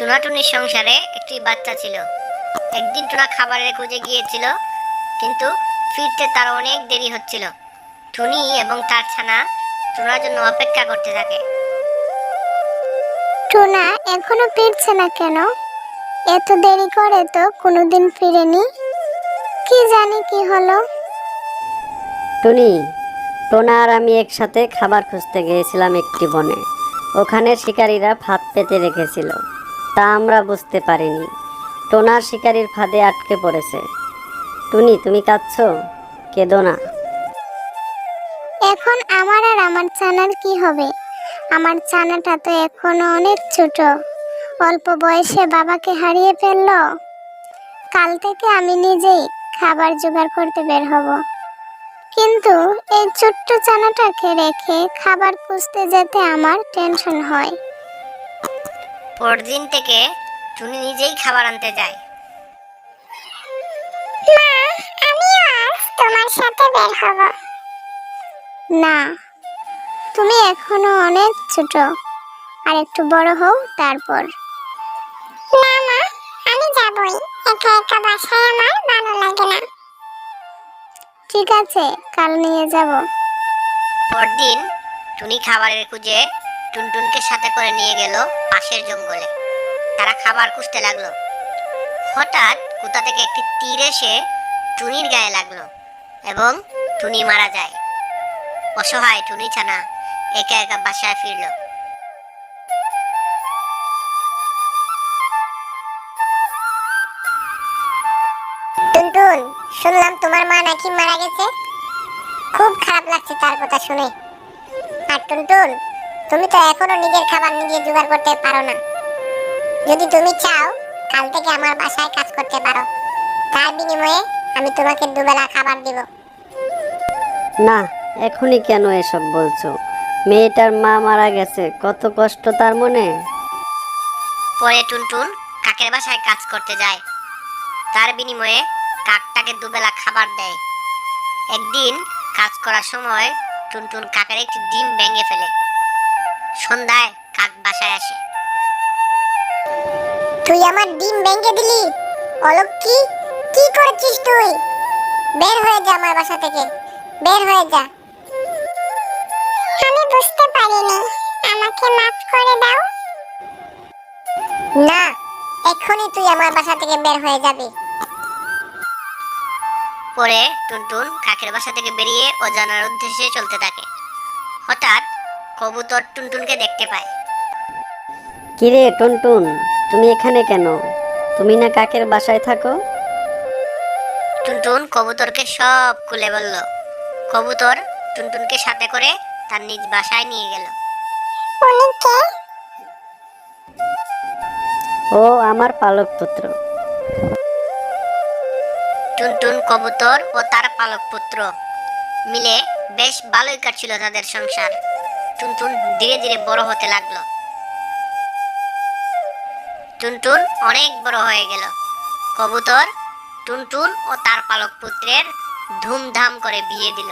টুনাটুনির সংসারে একটি বাচ্চা ছিল। একদিন টুনা খাবারের খুঁজে গিয়েছিল কিন্তু ফিরতে তার অনেক দেরি হচ্ছিল। টুনি এবং তার ছানা টুনার জন্য অপেক্ষা করতে থাকে। টুনা এখনও ফিরছে না কেন? এত দেরি করে তো কোনোদিন ফিরেনি। কি জানি কি হলো। টুনি টোনা আর আমি একসাথে খাবার খুঁজতে গিয়েছিলাম একটি বনে। ওখানে শিকারীরা ফাঁদ পেতে রেখেছিল। তা আমরা বুঝতে পারিনি। টোনার শিকারীর ফাঁদে আটকে পড়েছে। টুনি, তুমি কাঁদছো? কেঁদো না। এখন আমার আর আমার চানার কি হবে? আমার চানাটা তো এখনও অনেক ছোট। অল্প বয়সে বাবাকে হারিয়ে ফেলল। কাল থেকে আমি নিজেই খাবার জোগাড় করতে বের হব। কিন্তু এই ছোট্ট চানাটাকে রেখে খাবার খুঁজতে যেতে আমার টেনশন হয়। পরদিন থেকে টুনি নিজেই খাবার আনতে যায়। মা আমিও আজ তোমার সাথে বের হব। না তুমি এখনও অনেক ছোট। আর একটু বড় হও তারপর। না মা আমি যাবই। একা একা বাসায় আমার ভালো লাগে না। ঠিক আছে কাল নিয়ে যাব। পরদিন টুনি খাবারের খুঁজে টুনটুনকে সাথে করে নিয়ে গেল। পাশের জঙ্গলে। তারা খাবার খুঁজতে লাগল। হঠাৎ কোথা থেকে একটি তীর এসে টুনির গায়ে লাগল এবং টুনি মারা যায়। অসহায় টুনি ছানা একা একা বাসায় ফিরল। টুনটুন, শুনলাম তোমার মা নাকি মারা গেছে। খুব খারাপ লাগছে তার কথা শুনে। আর টুনটুন তুমি তো এখনও নিজের খাবার নিজে জোগাড় করতে পারো না। যদি তুমি চাও কাল থেকে আমার বাসায় কাজ করতে পারো। তার বিনিময়ে আমি তোমাকে দুবেলা খাবার দিব। না এখনই কেন এসব বলছো? মেয়েটার মা মারা গেছে কত কষ্ট তার মনে? পরে টুনটুন কাকের বাসায় কাজ করতে যায়। তার বিনিময়ে কাকটাকে দুবেলা খাবার দেয়। একদিন কাজ করার সময় টুনটুন কাকের একটি ডিম ভেঙে ফেলে। সন্ধ্যায় কাক বাসায় আসে। তুই আমার ডিম ভেঙে দিলি? অলক্ষী কি করছিস তুই? বের হয়ে যা আমার বাসা থেকে। বের হয়ে যা। আমি বুঝতে পারিনি। আমাকে মাফ করে দাও। না এখনই তুই আমার বাসা থেকে বের হয়ে যাবি। পরে টুনটুন কাকের বাসা থেকে বেরিয়ে অজানার উদ্দেশ্যে চলতে থাকে। হঠাৎ কবুতর টুনটুনকে দেখতে পায়। কিরে টুনটুন তুমি এখানে কেন? তুমি না কাকের বাসায় থাকো? টুনটুন কবুতরকে সব খুলে বলল। কবুতর টুনটুনকে সাথে করে তার নিজ বাসায় নিয়ে গেল। ও আমার পালক পুত্র টুনটুন কবুতর ও তার পালক পুত্র মিলে বেশ ভালোই কাটছিল তাদের সংসার। টুনটুন ধীরে ধীরে বড় হতে লাগল। টুনটুন অনেক বড় হয়ে গেল। কবুতর, টুনটুন ও তার পালক পুত্রের ধুমধাম করে বিয়ে দিল।